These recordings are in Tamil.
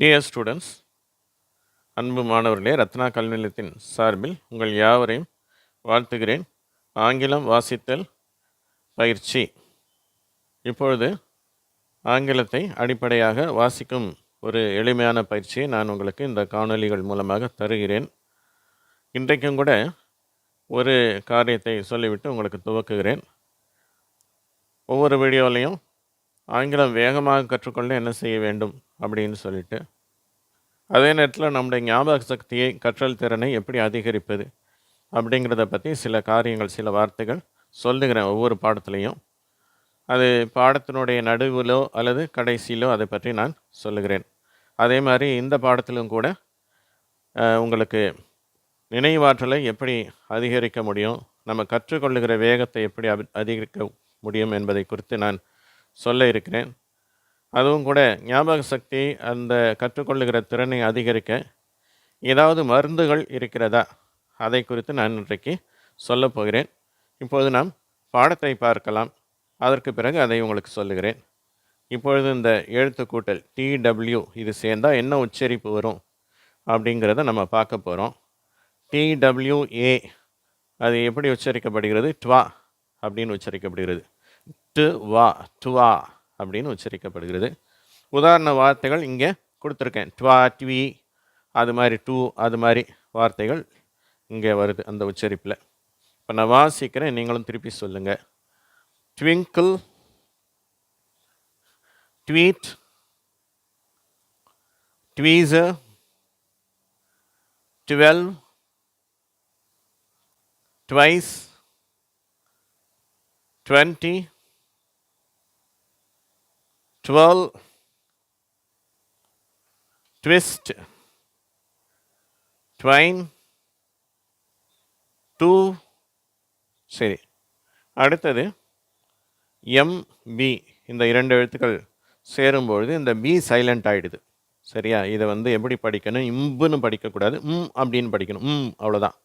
டியர் ஸ்டூடெண்ட்ஸ் அன்பு மாணவர்களே ரத்னா கல்வி நிலையத்தின் சார்பில் உங்கள் யாவரையும் வாழ்த்துகிறேன். ஆங்கிலம் வாசித்தல் பயிற்சி. இப்பொழுது ஆங்கிலத்தை அடிப்படையாக வாசிக்கும் ஒரு எளிமையான பயிற்சியை நான் உங்களுக்கு இந்த காணொளிகள் மூலமாக தருகிறேன். இன்றைக்கும் கூட ஒரு காரியத்தை சொல்லிவிட்டு உங்களுக்கு துவக்குகிறேன். ஒவ்வொரு வீடியோலையும் ஆங்கிலம் வேகமாக கற்றுக்கொள்ள என்ன செய்ய வேண்டும் அப்படின்னு சொல்லிட்டு அதே நேரத்தில் நம்முடைய ஞாபக சக்தியை கற்றல் திறனை எப்படி அதிகரிப்பது அப்படிங்கிறத பற்றி சில காரியங்கள் சில வார்த்தைகள் சொல்லுகிறேன் ஒவ்வொரு பாடத்துலேயும். அது பாடத்தினுடைய நடுவிலோ அல்லது கடைசியிலோ அதை பற்றி நான் சொல்லுகிறேன். அதே மாதிரி இந்த பாடத்திலும் கூட உங்களுக்கு நினைவாற்றலை எப்படி அதிகரிக்க முடியும் நம்ம கற்றுக்கொள்ளுகிற வேகத்தை எப்படி அதிகரிக்க முடியும் என்பதை குறித்து நான் சொல்ல இருக்கிறேன். அதுவும் கூட ஞாபக சக்தி அந்த கற்றுக்கொள்ளுகிற திறனை அதிகரிக்க ஏதாவது மருந்துகள் இருக்கிறதா? அதை குறித்து நான் இன்றைக்கு சொல்லப் போகிறேன். இப்போது நாம் பாடத்தை பார்க்கலாம். அதற்கு பிறகு அதை உங்களுக்கு சொல்லுகிறேன். இப்பொழுது இந்த எழுத்து கூட்டல் டிடபிள்யூ இது சேர்ந்தால் என்ன உச்சரிப்பு வரும்? அப்படிங்கிறத நம்ம பார்க்க போகிறோம் டிடபிள்யூஏ அது எப்படி உச்சரிக்கப்படுகிறது? ட்வா அப்படின்னு உச்சரிக்கப்படுகிறது. டு வா டுவா அப்படின்னு உச்சரிக்கப்படுகிறது. உதாரண வார்த்தைகள் இங்கே கொடுத்துருக்கேன். டுவா ட்வி அது மாதிரி டூ அது மாதிரி வார்த்தைகள் இங்கே வருது அந்த உச்சரிப்பில். இப்போ நான் வாசிக்கிறேன் நீங்களும் திருப்பி சொல்லுங்கள் twinkle tweet tweezer twelve twice 20, twelve twist twine two சரி அடுத்தது எம்பி இந்த இரண்டு எழுத்துக்கள் சேரும்பொழுது இந்த பி சைலண்ட் ஆகிடுது சரியா? இதை வந்து எப்படி படிக்கணும்? இம்புன்னு படிக்கக்கூடாது. ம் அப்படின்னு படிக்கணும். ம் அவ்வளோதான்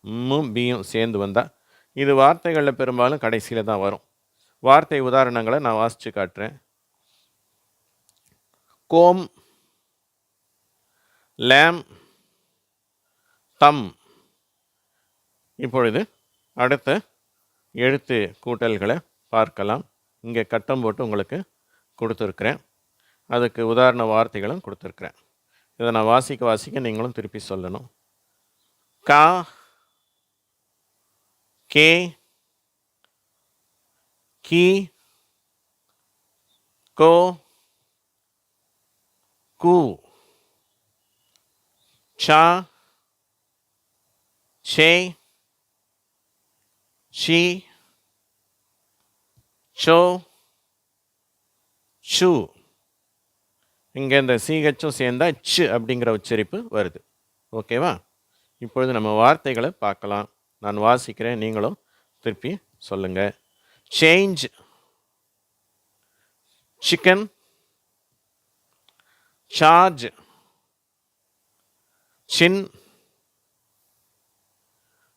ம் பியும் சேர்ந்து வந்தால் இது வார்த்தைகளில் பெரும்பாலும் கடைசியில் தான் வரும். வார்த்தை உதாரணங்களை நான் வாசித்து காட்டுறேன். கோம் லேம் தம். இப்பொழுது அடுத்த எழுத்து கூட்டல்களை பார்க்கலாம். இங்கே கட்டம் போட்டு உங்களுக்கு கொடுத்துருக்குறேன். அதுக்கு உதாரண வார்த்தைகளும் கொடுத்துருக்குறேன். இதை நான் வாசிக்க வாசிக்க நீங்களும் திருப்பி சொல்லணும். கா கே கி கோ கு. சா. சே. ஷி. சோ. ஷூ இங்கே இந்த சிஹெச்சும் சேர்ந்தா சு அப்படிங்கிற உச்சரிப்பு வருது. ஓகேவா இப்பொழுது நம்ம வார்த்தைகளை பார்க்கலாம். நான் வாசிக்கிறேன் நீங்களும் திருப்பி சொல்லுங்கள் change chicken charge chin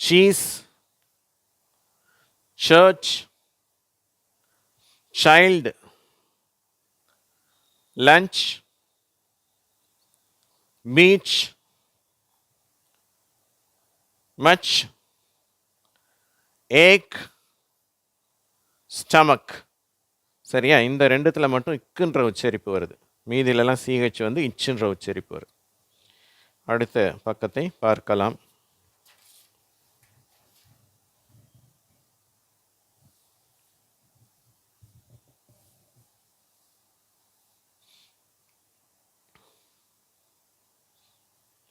cheese church child lunch beach much ache stomach. சரியா? இந்த ரெண்டுத்தில் மட்டும் இக்குன்ற உச்சரிப்பு வருது. மீதிலெல்லாம் சிஹெச் வந்து இச்சுன்ற உச்சரிப்பு வருது அடுத்த பக்கத்தை பார்க்கலாம்.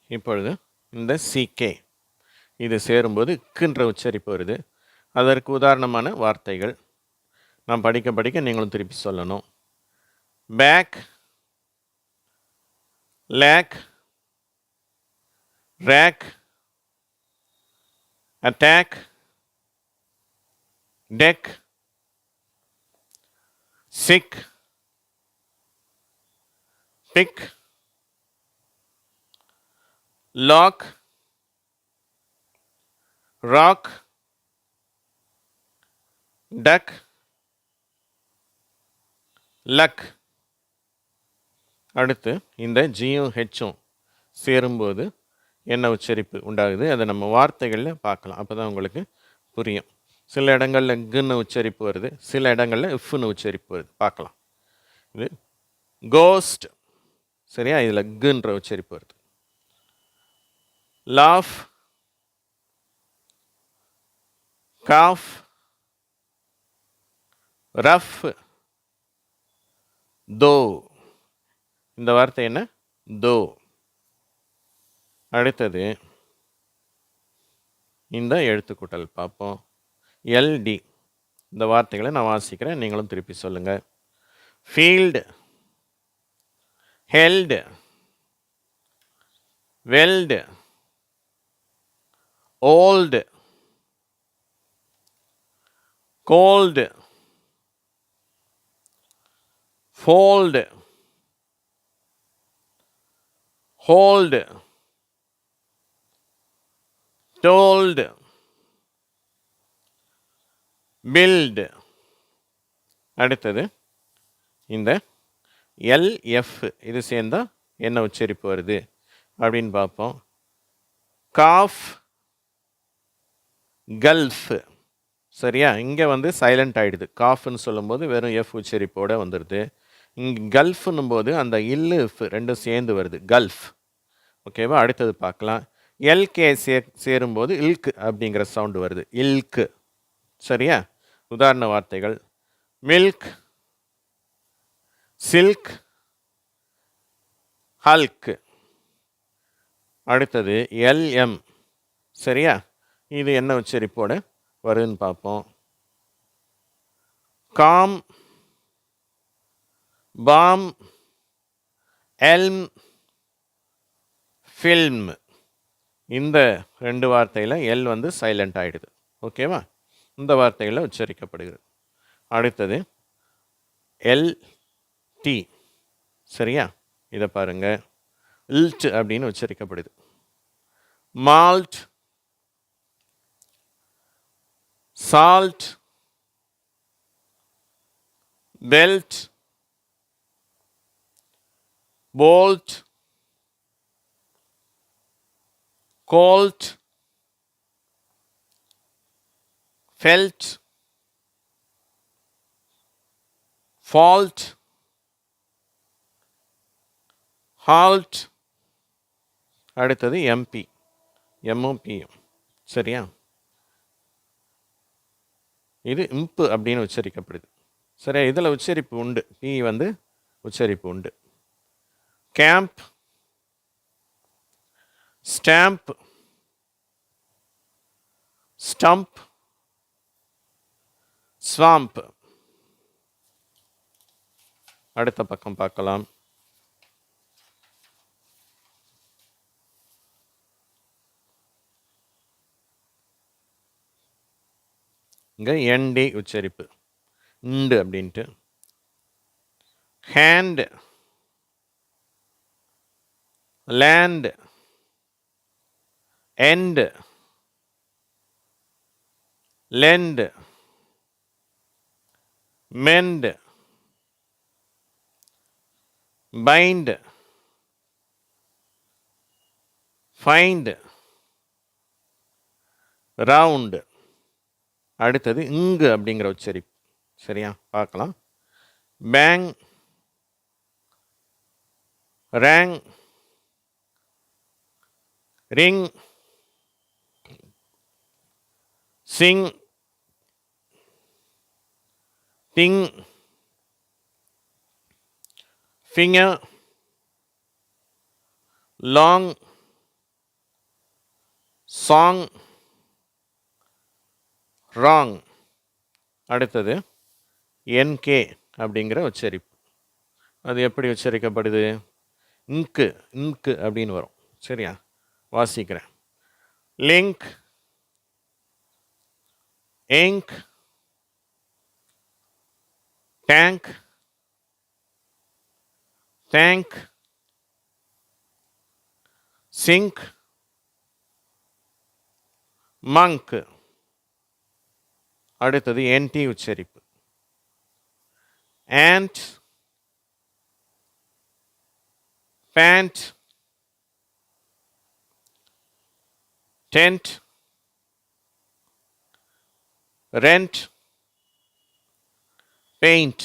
இப்பொழுது இந்த சிகே இது சேரும்போது க்குன்ற உச்சரிப்பு வருது. அதற்கு உதாரணமான வார்த்தைகள். நான் படிக்க படிக்க நீங்களும் திருப்பி சொல்லணும். Back lack, rack, attack, deck, sick, pick, lock, rock, duck, luck. அடுத்து இந்த ஜியும் ஹெச்சும் சேரும்போது என்ன உச்சரிப்பு உண்டாகுது? அதை நம்ம வார்த்தைகளில் பார்க்கலாம். அப்போ தான் உங்களுக்கு புரியும். சில இடங்களில் குன்னு உச்சரிப்பு வருது. சில இடங்களில் இஃப்னு உச்சரிப்பு வருது. பார்க்கலாம். இது கோஸ்ட் சரியா? இதில் குன்ற உச்சரிப்பு வருது. லாஃப் காஃப் ரஃப் தோ இந்த வார்த்தை என்ன? தோ. அடுத்தது இந்த எழுத்துக்கூட்டல் பார்ப்போம். எல்டி இந்த வார்த்தைகளை நான் வாசிக்கிறேன். நீங்களும் திருப்பி சொல்லுங்கள் field. Held. Weld. Old. Gold. Fold. Hold told build. அடுத்தது இந்த எல்எஃப் இது சேர்ந்தா என்ன உச்சரிப்பு வருது? அப்படின்னு பார்ப்போம். காஃப் கல்ஃப் சரியா? இங்கே வந்து சைலண்ட் ஆகிடுது காஃப்னு சொல்லும்போது வெறும் எஃப் உச்சரிப்போடு வந்துடுது இங்கே கல்ஃப்னும் போது அந்த இல்லு ரெண்டும் சேர்ந்து வருது. கல்ஃப். ஓகேவா? அடுத்தது பார்க்கலாம். எல்கே சே சேரும்போது இல்கு அப்படிங்கிற சவுண்டு வருது. இல்க்கு. சரியா? உதாரண வார்த்தைகள். மில்க். சில்க். ஹல்க். அடுத்தது எல்எம். சரியா? இது என்ன உச்சரிப்போடு வருதுன்னு பார்ப்போம். காம். Palm elm film. இந்த ரெண்டு வார்த்தையில் எல் வந்து சைலண்ட் ஆகிடுது ஓகேவா இந்த வார்த்தைகளில் உச்சரிக்கப்படுகிறது. அடுத்தது எல் டி சரியா? இதை பாருங்கள் இல்ட் அப்படின்னு உச்சரிக்கப்படுது. Malt salt belt bolt gold felt fault halt அடுத்தது எம்பி எம்மும் பியும் சரியா? இது இம்பு அப்படின்னு உச்சரிக்கப்படுது. சரியா? இதில் உச்சரிப்பு உண்டு. பி வந்து உச்சரிப்பு உண்டு. கேம்ப் ஸ்டாம்ப் ஸ்டம்ப் ஸ்வாம்ப் அடுத்த பக்கம் பார்க்கலாம். இங்கே என்டி உச்சரிப்பு. உண்டு அப்படின்ட்டு. Hand land end lend mend bind find round அடுத்தது இங்கு அப்படிங்கிற உச்சரிப்பு. சரியா? பார்க்கலாம். Bang rang ring. Sing. Thing. Finger. Long. Song. Wrong. அடுத்தது என்கே அப்படிங்கிற உச்சரிப்பு. அது எப்படி உச்சரிக்கப்படுது? இங்கு இங்கு அப்படின்னு வரும். சரியா? வாசிக்கிறேன். Link ink tank thank sink monk அடுத்தது என்டி உச்சரிப்பு. Ant pant tent rent paint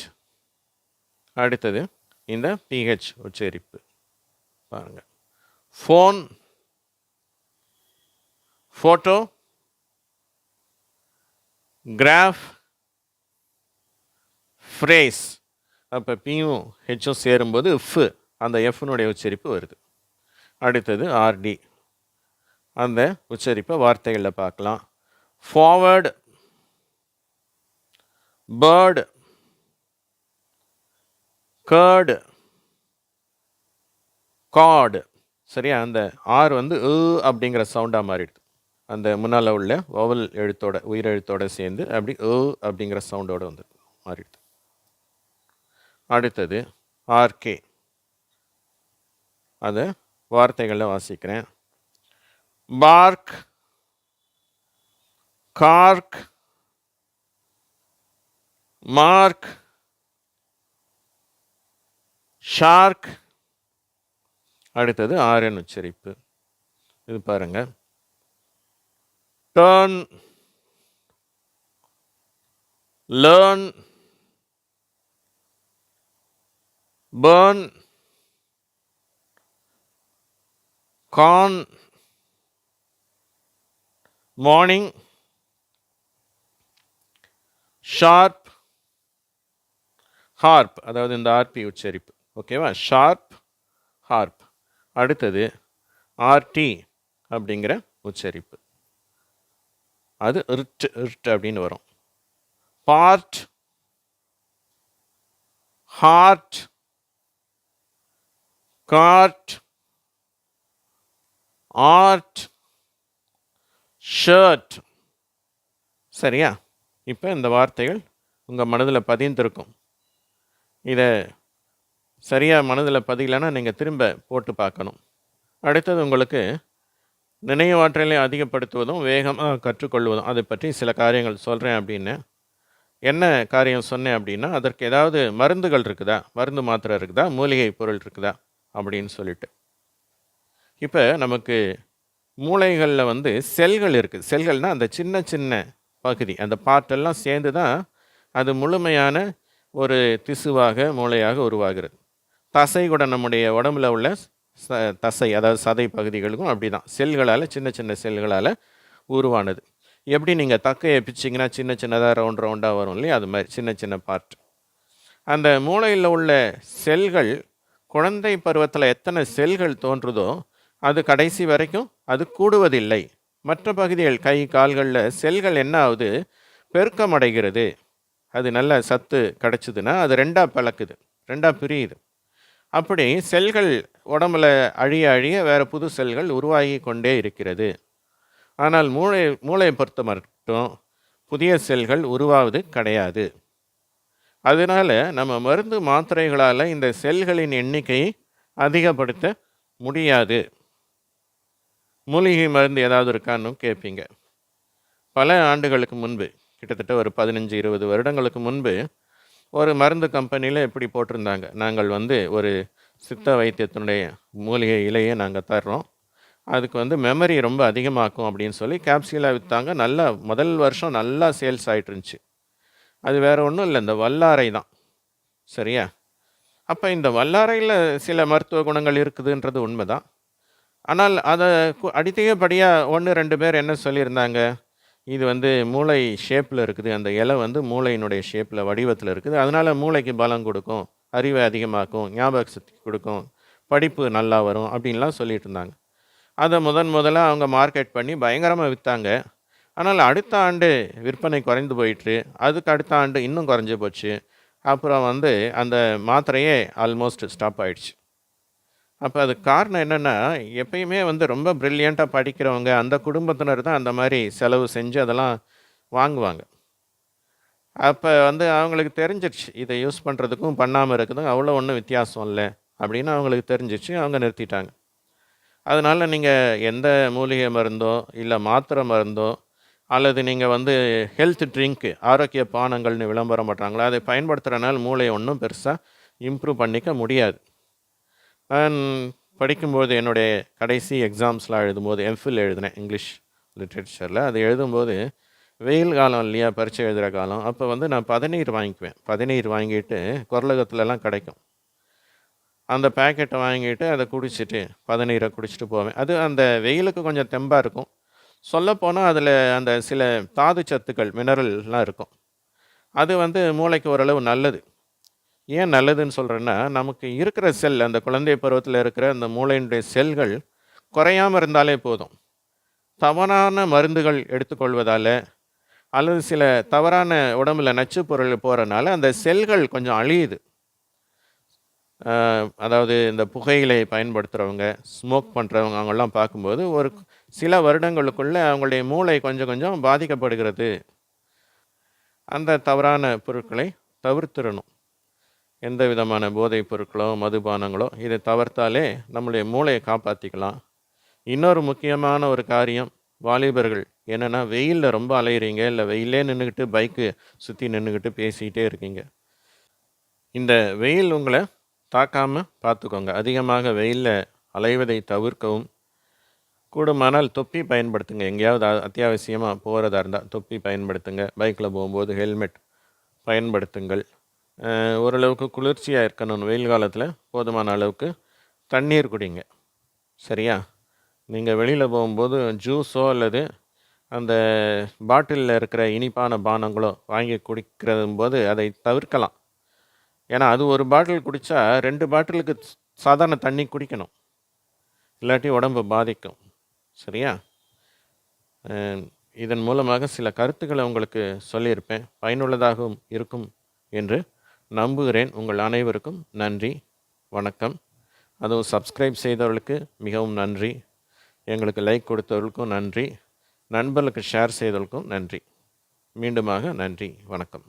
அடுத்தது இந்த பிஹெச் உச்சரிப்பு. பாருங்க. ஃபோன் ஃபோட்டோ கிராஃப் ஃப்ரேஸ் அப்போ பியும் ஹெச்சும் சேரும்போது ஃப் அந்த எஃப்னுடைய உச்சரிப்பு வருது. அடுத்தது ஆர்டி அந்த உச்சரிப்பை வார்த்தைகளில் பார்க்கலாம். ஃபார்வர்டு பேர்டு கேர்டு காடு சரியா? அந்த ஆர் வந்து உ அப்படிங்கிற சவுண்டாக மாறிடுது. அந்த முன்னால் உள்ள வவல் எழுத்தோட உயிரெழுத்தோட சேர்ந்து அப்படி உ அப்படிங்கிற சவுண்டோட வந்து மாறிடுது. அடுத்தது ஆர்கே அதை வார்த்தைகளில் வாசிக்கிறேன். பார்க் கார்க் மார்க் ஷார்க் அடுத்தது ஆரன் உச்சரிப்பு. இது பாருங்க. Turn learn burn corn morning sharp harp அதாவது இந்த ஆர்பி உச்சரிப்பு. ஓகேவா ஷார்ப் ஹார்ப் அடுத்தது ஆர்டி அப்படிங்கிற உச்சரிப்பு. அது ரிட் ரிட் அப்படின்னு வரும். Part heart cart art shirt சரியா? இப்போ இந்த வார்த்தைகள் உங்கள் மனதில் பதிந்திருக்கும். இதை சரியாக மனதில் பதியலைன்னா நீங்கள் திரும்ப போட்டு பார்க்கணும். அடுத்தது உங்களுக்கு நினைவாற்றலை அதிகப்படுத்துவதும் வேகமாக கற்றுக்கொள்வதும் அதை பற்றி சில காரியங்கள் சொல்கிறேன் அப்படின்னு. என்ன காரியம் சொன்னேன் அப்படின்னா அதற்கு ஏதாவது மருந்துகள் இருக்குதா? மருந்து மாத்திரை இருக்குதா? மூலிகை பொருள் இருக்குதா? அப்படின்னு சொல்லிட்டு. இப்போ நமக்கு மூளைகளில் வந்து செல்கள் இருக்குது செல்கள்னால் அந்த சின்ன சின்ன பகுதி. அந்த பார்ட்டெல்லாம் சேர்ந்து தான் அது முழுமையான ஒரு திசுவாக மூளையாக உருவாகிறது. தசை கூட நம்முடைய உடம்புல உள்ள ச தசை அதாவது சதை பகுதிகளுக்கும் அப்படி தான் செல்களால் சின்ன சின்ன செல்களால் உருவானது. எப்படி நீங்கள் தக்கையை பிச்சிங்கன்னா சின்ன சின்னதாக ரவுண்ட் ரவுண்டாக வரும் இல்லையா? அது மாதிரி சின்ன சின்ன பார்ட் அந்த மூளையில் உள்ள செல்கள் குழந்தை பருவத்தில் எத்தனை செல்கள் தோன்றுதோ அது கடைசி வரைக்கும் அது கூடுவதில்லை. மற்ற பகுதிகள் கை கால்களில் செல்கள் என்ன ஆகுது பெருக்கம் அடைகிறது அது நல்ல சத்து கிடச்சிதுன்னா அது ரெண்டாக பழக்குது. ரெண்டாக பிரியுது. அப்படி செல்கள் உடம்புல அழிய அழிய வேறு புது செல்கள் உருவாகி கொண்டே இருக்கிறது. ஆனால் மூளை மூளையை பொறுத்த மட்டும் புதிய செல்கள் உருவாவது கிடையாது. அதனால் நம்ம மருந்து மாத்திரைகளால் இந்த செல்களின் எண்ணிக்கையை அதிகப்படுத்த முடியாது. மூலிகை மருந்து ஏதாவது இருக்கான்னு கேட்பீங்க பல ஆண்டுகளுக்கு முன்பு கிட்டத்தட்ட ஒரு பதினஞ்சு இருபது வருடங்களுக்கு முன்பு ஒரு மருந்து கம்பெனியில் இப்படி போட்டிருந்தாங்க. நாங்கள் வந்து ஒரு சித்த வைத்தியத்தினுடைய மூலிகை இலையை நாங்கள் தர்றோம். அதுக்கு வந்து மெமரி ரொம்ப அதிகமாக்கும் அப்படின்னு சொல்லி கேப்சியூலாக விற்றாங்க நல்லா முதல் வருஷம் நல்லா சேல்ஸ் ஆகிட்டு இருந்துச்சு அது வேறு ஒன்றும் இல்லை இந்த வல்லாரை தான். சரியா? அப்போ இந்த வல்லாரையில் சில மருத்துவ குணங்கள் இருக்குதுன்றது உண்மைதான். ஆனால் அதை கு- ஒன்று ரெண்டு பேர் என்ன சொல்லியிருந்தாங்க? இது வந்து மூளை ஷேப்பில் இருக்குது. அந்த இலை வந்து மூளையினுடைய ஷேப்பில் வடிவத்தில் இருக்குது. அதனால் மூளைக்கு பலம் கொடுக்கும் அறிவை அதிகமாக்கும் ஞாபக சக்தி கொடுக்கும் படிப்பு நல்லா வரும் அப்படின்லாம் சொல்லிட்டு இருந்தாங்க அதை முதன் முதலாக அவங்க மார்க்கெட் பண்ணி பயங்கரமாக விற்றாங்க ஆனால் அடுத்த ஆண்டு விற்பனை குறைந்து போயிட்டு அதுக்கு அடுத்த ஆண்டு இன்னும் குறைஞ்சி போச்சு. அப்புறம் வந்து அந்த மாத்திரையே ஆல்மோஸ்ட் ஸ்டாப் ஆயிடுச்சு. அப்போ அதுக்கு காரணம் என்னென்னா எப்பயுமே வந்து ரொம்ப ப்ரில்லியண்ட்டாக படிக்கிறவங்க அந்த குடும்பத்தினர் தான் அந்த மாதிரி செலவு செஞ்சு அதெல்லாம் வாங்குவாங்க. அப்போ வந்து அவங்களுக்கு தெரிஞ்சிருச்சு இதை யூஸ் பண்ணுறதுக்கும் பண்ணாமல் இருக்கிறதும் அவ்வளோ ஒன்றும் வித்தியாசம் இல்லை அப்படின்னு அவங்களுக்கு தெரிஞ்சிச்சு அவங்க நிறுத்திட்டாங்க. அதனால் நீங்கள் எந்த மூலிகை மருந்தோ இல்லை மாத்திரை மருந்தோ அல்லது நீங்கள் வந்து ஹெல்த் ட்ரிங்க்கு ஆரோக்கிய பானங்கள்னு விளம்பரம் பண்ணுறாங்களோ அதை பயன்படுத்துகிறனால மூளையை ஒன்றும் பெருசாக இம்ப்ரூவ் பண்ணிக்க முடியாது. நான் படிக்கும்போது என்னுடைய கடைசி எக்ஸாம்ஸ்லாம் எழுதும்போது எம்ஃபில் எழுதினேன் இங்கிலீஷ் லிட்ரேச்சரில் அது எழுதும்போது வெயில் காலம் இல்லையா பரீட்சை எழுதுகிற காலம் அப்போ வந்து நான் பதநீர் வாங்கிக்குவேன். பதநீர் வாங்கிட்டு குரலகத்துலலாம் கிடைக்கும். அந்த பேக்கெட்டை வாங்கிட்டு அதை குடிச்சிட்டு பதநீரை குடிச்சிட்டு போவேன். அது அந்த வெயிலுக்கு கொஞ்சம் தெம்பாக இருக்கும். சொல்லப்போனால் அதில் அந்த சில தாது சத்துக்கள் மினரல்லாம் இருக்கும். அது வந்து மூளைக்கு ஓரளவு நல்லது. ஏன் நல்லதுன்னு சொல்கிறேன்னா நமக்கு இருக்கிற செல் அந்த குழந்தை பருவத்தில் இருக்கிற அந்த மூளையினுடைய செல்கள் குறையாமல் இருந்தாலே போதும். தவறான மருந்துகள் எடுத்துக்கொள்வதால் அல்லது சில தவறான உடம்புல நச்சு பொருள் போகிறனால அந்த செல்கள் கொஞ்சம் அழியுது. அதாவது இந்த புகையிலை பயன்படுத்துகிறவங்க ஸ்மோக் பண்ணுறவங்க அவங்கெல்லாம் பார்க்கும்போது ஒரு சில வருடங்களுக்குள்ளே அவங்களுடைய மூளை கொஞ்சம் கொஞ்சம் பாதிக்கப்படுகிறது. அந்த தவறான பொருட்களை தவிர்த்திடணும். எந்த விதமான போதைப் பொருட்களோ மதுபானங்களோ இதை தவிர்த்தாலே நம்முடைய மூளையை காப்பாற்றிக்கலாம் இன்னொரு முக்கியமான ஒரு காரியம் வாலிபர்கள். என்னென்னா வெயிலில் ரொம்ப அலையிறீங்க இல்லை வெயிலே நின்றுக்கிட்டு பைக்கு சுற்றி நின்றுக்கிட்டு பேசிக்கிட்டே இருக்கீங்க. இந்த வெயில் உங்களை தாக்காமல் பார்த்துக்கோங்க. அதிகமாக வெயிலில் அலைவதை தவிர்க்கவும். கூடுமானால் தொப்பி பயன்படுத்துங்க. எங்கேயாவது அத்தியாவசியமாக போகிறதா இருந்தால் தொப்பி பயன்படுத்துங்க. பைக்கில் போகும்போது ஹெல்மெட் பயன்படுத்துங்கள். ஓரளவுக்கு குளிர்ச்சியாக இருக்கணும் வெயில் காலத்தில். போதுமான அளவுக்கு தண்ணீர் குடிங்க. சரியா? நீங்கள் வெளியில் போகும்போது ஜூஸோ அல்லது அந்த பாட்டிலில் இருக்கிற இனிப்பான பானங்களோ வாங்கி குடிக்கிறது போது அதை தவிர்க்கலாம். ஏன்னா அது ஒரு பாட்டில் குடித்தா ரெண்டு பாட்டிலுக்கு சாதாரண தண்ணி குடிக்கணும். இல்லாட்டி உடம்பு பாதிக்கும். சரியா? இதன் மூலமாக சில கருத்துக்களை உங்களுக்கு சொல்லியிருப்பேன். பயனுள்ளதாகவும் இருக்கும் என்று நம்புகிறேன். உங்கள் அனைவருக்கும் நன்றி வணக்கம். அதுவும் சப்ஸ்கிரைப் செய்தவர்களுக்கு மிகவும் நன்றி. எங்களுக்கு லைக் கொடுத்தவர்களுக்கும் நன்றி. நண்பர்களுக்கு ஷேர் செய்தவர்களுக்கும் நன்றி. மீண்டுமாக நன்றி வணக்கம்.